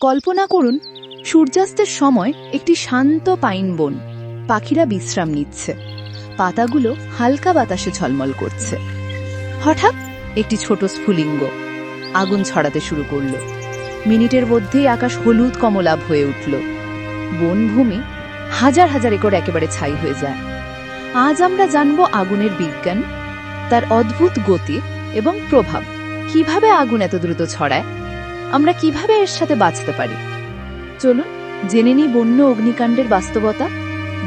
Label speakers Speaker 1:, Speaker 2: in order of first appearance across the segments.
Speaker 1: কল্পনা করুন, সূর্যাস্তের সময় একটি শান্ত পাইন বন। পাখিরা বিশ্রাম নিচ্ছে। পাতাগুলো হালকা বাতাসে ঝলমল করছে। হঠাৎ একটি ছোট স্ফুলিঙ্গ আগুন ছড়াতে শুরু করল। মিনিটের মধ্যেই আকাশ হলুদ কমলাভ হয়ে উঠল। বনভূমি হাজার হাজার একর একেবারে ছাই হয়ে যায়। আজ আমরা জানব আগুনের বিজ্ঞান, তার অদ্ভুত গতি এবং প্রভাব। কীভাবে আগুন এত দ্রুত ছড়ায়? আমরা কীভাবে এর সাথে বাঁচতে পারি? চলুন, জেনে নিই বন্য অগ্নিকাণ্ডের বাস্তবতা।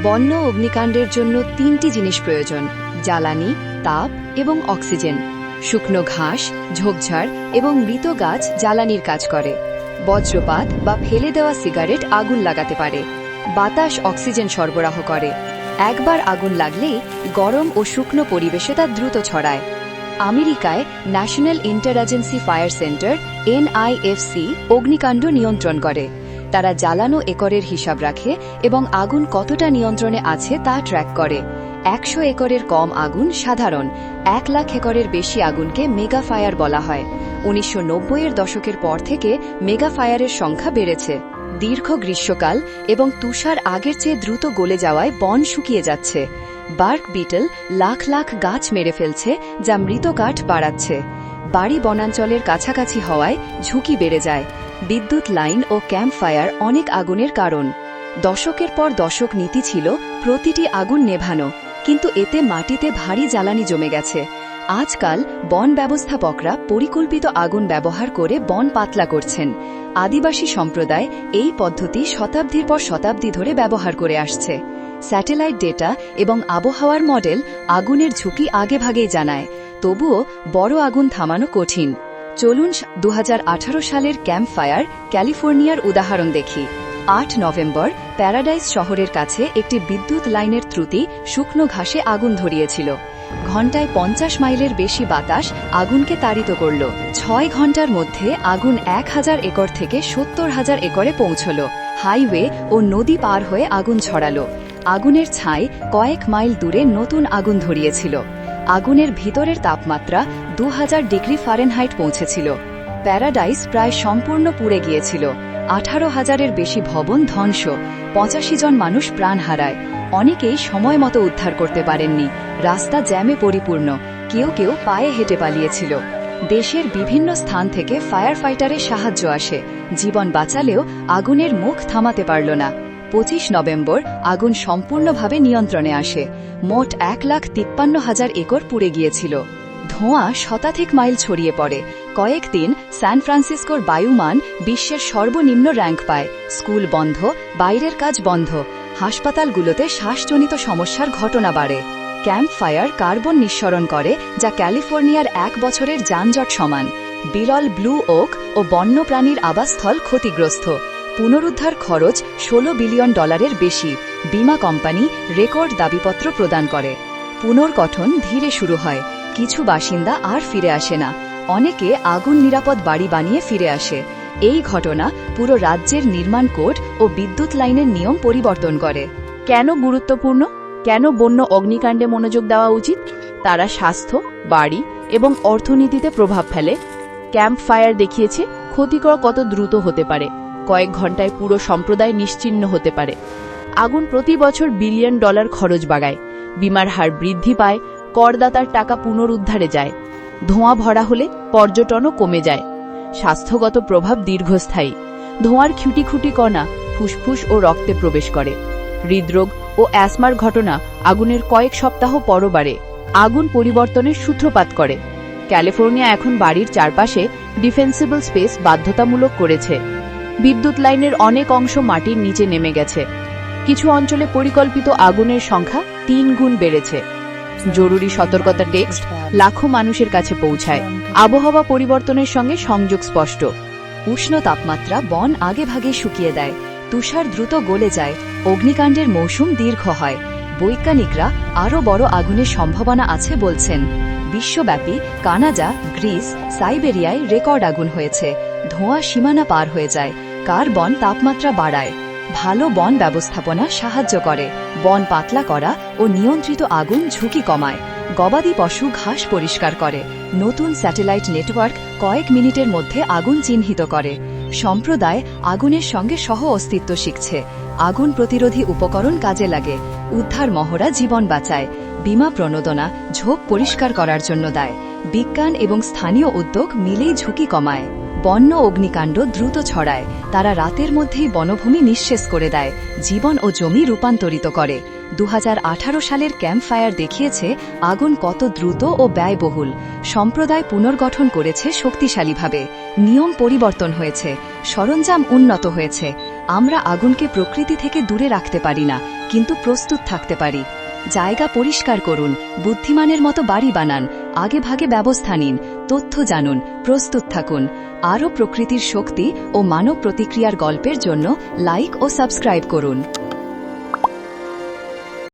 Speaker 2: বন্য অগ্নিকাণ্ডের জন্য তিনটি জিনিস প্রয়োজন, জ্বালানি, তাপ এবং অক্সিজেন। শুকনো ঘাস, ঝোপঝাড় এবং মৃত গাছ জ্বালানির কাজ করে। বজ্রপাত বা ফেলে দেওয়া সিগারেট আগুন লাগাতে পারে। বাতাস অক্সিজেন সরবরাহ করে। একবার আগুন লাগলেই গরম ও শুকনো পরিবেশে তা দ্রুত ছড়ায়। আমেরিকায় National Interagency Fire Center, NIFC, অগ্নিকাণ্ড নিয়ন্ত্রণ করে। তারা জ্বালানো একরের হিসাব রাখে এবং আগুন কতটা নিয়ন্ত্রণে আছে তা ট্র্যাক করে। একশো একরের কম আগুন সাধারণ, এক লাখ একরের বেশি আগুনকে মেগা ফায়ার বলা হয়। উনিশশো এর দশকের পর থেকে মেগা ফায়ারের সংখ্যা বেড়েছে। দীর্ঘ গ্রীষ্মকাল এবং তুষার আগের চেয়ে দ্রুত গলে যাওয়ায় বন শুকিয়ে যাচ্ছে। বার্ক বিটল লাখ লাখ গাছ মেরে ফেলছে যা মৃত কাঠ বাড়াচ্ছে। বাড়ি বনাঞ্চলের কাছাকাছি হওয়ায় ঝুঁকি বেড়ে যায়। বিদ্যুৎ লাইন ও ক্যাম্প ফায়ার অনেক আগুনের কারণ। দশকের পর দশক নীতি ছিল প্রতিটি আগুন নেভানো, কিন্তু এতে মাটিতে ভারী জ্বালানি জমে গেছে। আজকাল বন ব্যবস্থাপকরা পরিকল্পিত আগুন ব্যবহার করে বন পাতলা করছেন। আদিবাসী সম্প্রদায় এই পদ্ধতি শতাব্দীর পর শতাব্দী ধরে ব্যবহার করে আসছে। স্যাটেলাইট ডেটা এবং আবহাওয়ার মডেল আগুনের ঝুঁকি আগেভাগেই জানায়। তবুও বড় আগুন থামানো কঠিন। চলুন দু হাজার আঠারো সালের ক্যাম্প ফায়ার ক্যালিফোর্নিয়ার উদাহরণ দেখি। আট নভেম্বর প্যারাডাইস শহরের কাছে একটি বিদ্যুৎ লাইনের ত্রুটি শুকনো ঘাসে আগুন ধরিয়েছিল। ঘণ্টায় পঞ্চাশ মাইলের বেশি বাতাস আগুনকে তাড়িত করল। ছয় ঘণ্টার মধ্যে আগুন এক হাজার একর থেকে সত্তর হাজার একরে পৌঁছল। হাইওয়ে ও নদী পার হয়ে আগুন ছড়ালো। আগুনের ছাই কয়েক মাইল দূরে নতুন আগুন ধরিয়েছিল। আগুনের ভিতরের তাপমাত্রা দু হাজার ডিগ্রি ফারেনহাইট পৌঁছেছিল। প্যারাডাইস প্রায় সম্পূর্ণ পুড়ে গিয়েছিল। আঠারো হাজারের বেশি ভবন ধ্বংস, পঁচাশি জন মানুষ প্রাণ হারায়। অনেকেই সময় মতো উদ্ধার করতে পারেননি। রাস্তা জ্যামে পরিপূর্ণ, কেউ কেউ পায়ে হেঁটে পালিয়েছিল। দেশের বিভিন্ন স্থান থেকে ফায়ার ফাইটারের সাহায্য আসে। জীবন বাঁচালেও আগুনের মুখ থামাতে পারল না। পঁচিশ নভেম্বর আগুন সম্পূর্ণভাবে নিয়ন্ত্রণে আসে। মোট এক লাখ তিপ্পান্ন হাজার একর পুড়ে গিয়েছিল। ধোঁয়া শতাধিক মাইল ছড়িয়ে পড়ে। কয়েকদিন স্যান ফ্রান্সিসকোর বায়ুমান বিশ্বের সর্বনিম্ন র্যাঙ্ক পায়। স্কুল বন্ধ, বাইরের কাজ বন্ধ। হাসপাতালগুলোতে শ্বাসজনিত সমস্যার ঘটনা বাড়ে। ক্যাম্প ফায়ার কার্বন নিঃসরণ করে, যা ক্যালিফোর্নিয়ার এক বছরের যানজট সমান। বিরল ব্লু ওক ও বন্যপ্রাণীর আবাসস্থল ক্ষতিগ্রস্ত। পুনরুদ্ধার খরচ ১৬ বিলিয়ন ডলারের বেশি, বীমা কোম্পানি রেকর্ড দাবিপত্র প্রদান করে। পুনর্গঠন ধীরে শুরু হয়। কিছু বাসিন্দা আর ফিরে আসে না। অনেকে আগুন নিরাপদ বাড়ি বানিয়ে ফিরে আসে। এই ঘটনা পুরো রাজ্যের নির্মাণ কোড ও বিদ্যুৎ লাইনের নিয়ম পরিবর্তন করে।
Speaker 1: কেন গুরুত্বপূর্ণ? কেন বন্য অগ্নিকাণ্ডে মনোযোগ দেওয়া উচিত? তারা স্বাস্থ্য, বাড়ি এবং অর্থনীতিতে প্রভাব ফেলে। ক্যাম্প ফায়ার দেখিয়েছে ক্ষতিকর কত দ্রুত হতে পারে। কয়েক ঘন্টায় পুরো সম্প্রদায় নিশ্চিহ্ন হতে পারে। আগুন প্রতি বছর বিলিয়ন ডলার খরচ বাগায়। বিমার হার বৃদ্ধি পায়, করদাতার টাকা পুনরুদ্ধারে যায়। ধোঁয়া ভরা হলে পর্যটনও কমে যায়। স্বাস্থ্যগত প্রভাব দীর্ঘস্থায়ী। ধোঁয়ার খুঁটি খুঁটি কণা ফুসফুস ও রক্তে প্রবেশ করে। হৃদরোগ ও অ্যাসমার ঘটনা আগুনের কয়েক সপ্তাহ পরও বাড়ে। আগুন পরিবর্তনের সূত্রপাত করে। ক্যালিফোর্নিয়া এখন বাড়ির চারপাশে ডিফেন্সিবল স্পেস বাধ্যতামূলক করেছে। বিদ্যুৎ লাইনের অনেক অংশ মাটির নিচে নেমে গেছে। কিছু অঞ্চলে পরিকল্পিত আগুনের সংখ্যা তিন গুণ বেড়েছে। জরুরি সতর্কতা টেক্সট লাখো মানুষের কাছে পৌঁছায়। আবহাওয়া পরিবর্তনের সঙ্গে সংযোগ স্পষ্ট।
Speaker 2: উষ্ণ তাপমাত্রা বন আগে ভাগে শুকিয়ে দেয়। তুষার দ্রুত গলে যায়। অগ্নিকাণ্ডের মৌসুম দীর্ঘ হয়। বৈজ্ঞানিকরা আরও বড় আগুনের সম্ভাবনা আছে বলছেন। বিশ্বব্যাপী কানাডা, গ্রিস, সাইবেরিয়ায় রেকর্ড আগুন হয়েছে। ধোঁয়া সীমানা পার হয়ে যায়। কার্বন তাপমাত্রা বাড়ায়। ভালো বন ব্যবস্থাপনা সাহায্য করে। বন পাতলা করা ও নিয়ন্ত্রিত আগুন ঝুঁকি কমায়। গবাদি পশু ঘাস পরিষ্কার করে। নতুন স্যাটেলাইট নেটওয়ার্ক কয়েক মিনিটের মধ্যে আগুন চিহ্নিত করে। সম্প্রদায় আগুনের সঙ্গে সহ অস্তিত্ব শিখছে। আগুন প্রতিরোধী উপকরণ কাজে লাগে। উদ্ধার মহড়া জীবন বাঁচায়। বিমা প্রণোদনা ঝোপ পরিষ্কার করার জন্য দেয়। বিজ্ঞান এবং স্থানীয় উদ্যোগ মিলেই ঝুঁকি কমায়। বন্য অগ্নিকাণ্ড দ্রুত ছড়ায়। তারা রাতের মধ্যেই বনভূমি নিঃশেষ করে দেয়। জীবন ও জমি রূপান্তরিত করে। দু হাজার আঠারো সালের ক্যাম্প ফায়ার দেখিয়েছে আগুন কত দ্রুত ও ব্যয়বহুল। সম্প্রদায় পুনর্গঠন করেছে শক্তিশালীভাবে। নিয়ম পরিবর্তন হয়েছে। সরঞ্জাম উন্নত হয়েছে। আমরা আগুনকে প্রকৃতি থেকে দূরে রাখতে পারি না, কিন্তু প্রস্তুত থাকতে পারি। জায়গা পরিষ্কার করুন। বুদ্ধিমানের মতো বাড়ি বানান। আগে ভাগে ব্যবস্থা নিন, তথ্য জানুন, প্রস্তুত থাকুন। আরও প্রকৃতির শক্তি ও মানব প্রতিক্রিয়ার গল্পের জন্য লাইক ও সাবস্ক্রাইব করুন।